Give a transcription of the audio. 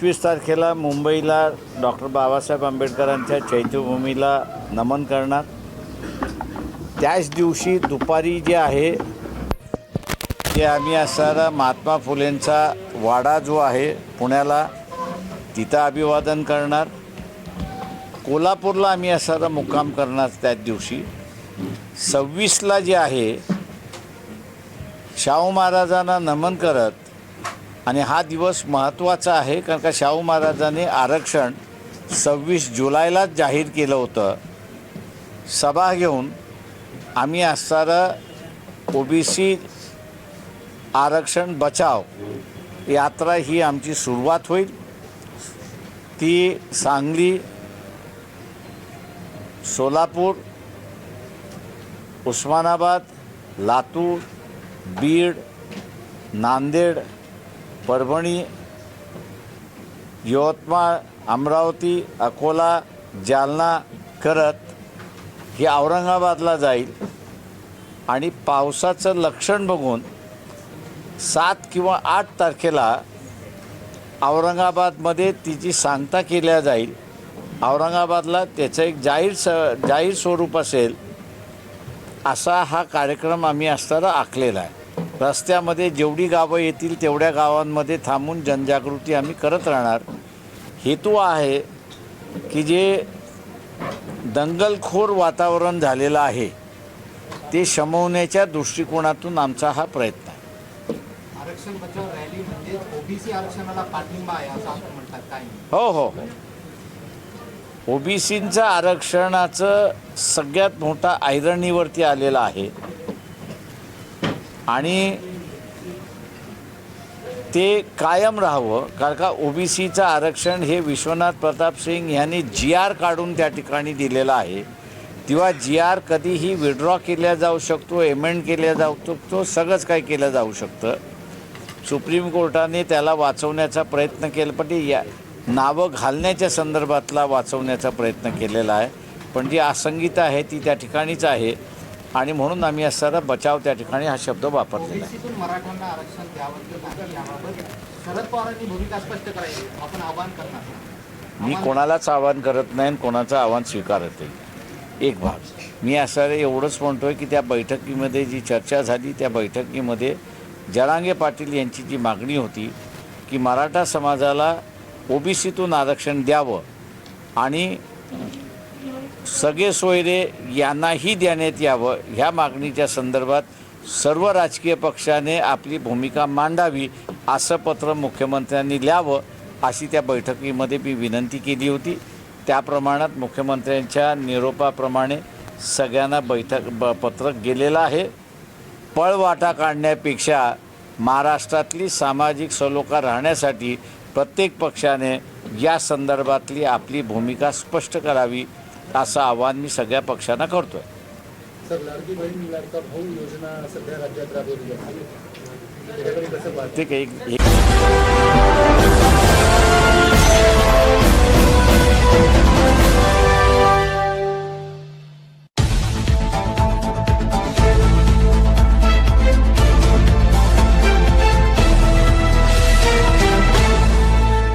पंचवीस तारखेला मुंबईला डॉक्टर बाबासाहेब आंबेडकरांच्या चैत्यभूमीला नमन करणार. त्याच दिवशी दुपारी जे आहे ते आम्ही असणारा महात्मा फुलेंचा वाडा जो आहे पुण्याला तिथं अभिवादन करणार. कोल्हापूरला आम्ही असणारा मुक्काम करणार त्याच दिवशी. सव्वीसला जे आहे शाहू महाराजांना नमन करत आणि हा दिवस महत्त्वाचा आहे कारण का शाहू महाराजांनी आरक्षण सव्वीस जुलैलाच जाहीर केलं होतं. सभा घेऊन आम्ही असणारं ओ बी सी आरक्षण बचाव यात्रा ही आमची सुरुवात होईल. ती सांगली सोलापूर उस्मानाबाद लातूर बीड नांदेड परभणी यवतमाळ अमरावती अकोला जालना करत ही औरंगाबादला जाईल. आणि पावसाचं लक्षण बघून सात किंवा आठ तारखेला औरंगाबादमध्ये तिची सांगता केल्या जाईल. औरंगाबादला त्याचं एक जाहीर स जाहीर स्वरूप असेल असा हा कार्यक्रम आम्ही असताना आखलेला आहे. रस्त्यामध्ये जेवढी गावं येतील तेवढ्या गावांमध्ये थांबून जनजागृती आम्ही करत राहणार. हेतू आहे की जे दंगलखोर वातावरण झालेलं आहे ते शमवण्याच्या दृष्टिकोनातून आमचा हा प्रयत्न आहे. आरक्षण बचाव रॅली म्हणजे ओबीसी आरक्षणाला पाठिंबा आहे असं आपण म्हणतात काय हो हो हो. ओबीसींचं आरक्षणाचं सगळ्यात मोठा ऐरणीवरती आलेलं आहे. आणि ते कायम राहावं कारण का ओबीसीचं आरक्षण हे विश्वनाथ प्रताप सिंग यांनी जी आर काढून त्या ठिकाणी दिलेलं आहे. किंवा जी आर कधीही विड्रॉ केल्या जाऊ शकतो एमेंड केल्या जाऊ शकतो सगळंच काही केलं जाऊ शकतं. सुप्रीम कोर्टाने त्याला वाचवण्याचा प्रयत्न केला पण ते या नावं घालण्याच्या संदर्भातला वाचवण्याचा प्रयत्न केलेला आहे. पण जी असंगीता आहे ती त्या ठिकाणीच आहे. आणि म्हणून आम्ही असणारा बचाव त्या ठिकाणी हा शब्द वापरलेला आहे. मी कोणालाच आवाहन करत नाही आणि कोणाचं आव्हान स्वीकारत नाही. एक भाग. मी असं एवढंच म्हणतोय की त्या बैठकीमध्ये जी चर्चा झाली त्या बैठकीमध्ये जरांगे पाटील यांची जी मागणी होती की मराठा समाजाला ओबीसीतून आरक्षण द्यावं आणि सगळे सोयरे यांनाही देण्यात यावं ह्या मागणीच्या संदर्भात सर्व राजकीय पक्षाने आपली भूमिका मांडावी असं पत्र मुख्यमंत्र्यांनी लिहावं अशी त्या बैठकीमध्ये मी विनंती केली होती. त्या प्रमाणात मुख्यमंत्र्यांच्या निरोपाप्रमाणे सगळ्यांना बैठक ब पत्रक गेलेलं आहे. पळवाटा काढण्यापेक्षा महाराष्ट्रातली सामाजिक सलोखा राहण्यासाठी प्रत्येक पक्षाने या संदर्भातली आपली भूमिका स्पष्ट करावी असं आवाहन मी सगळ्या पक्षांना करतो आहे सर लाडकी बहीण लाडका भाऊ योजना सध्या राज्यात राबवली जाते त्याच्याकडे कसं पाहता? ठीक आहे